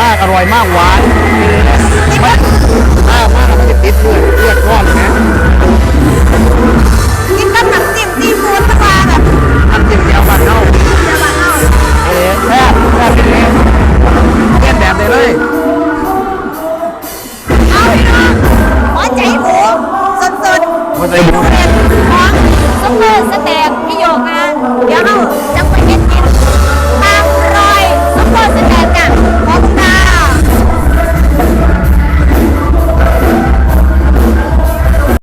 มากอร่อยมากหวานมันมากมากมันติดเลือดเลือดร้อนนะกินกับน้ำจิ้มตีฟู้ดสักวาแบบน้ำจิ้มเดียวบานเน่าเดียวบานเน่าเอ๊ะแซ่บแซ่บเป็นไงเป็นแบบไหนเลยเอาพี่น้วงหัวใจหมูสุดๆหัวใจหมูขดงซุปเปอร์สเต็กพี่โยงานเดี๋ยวเอา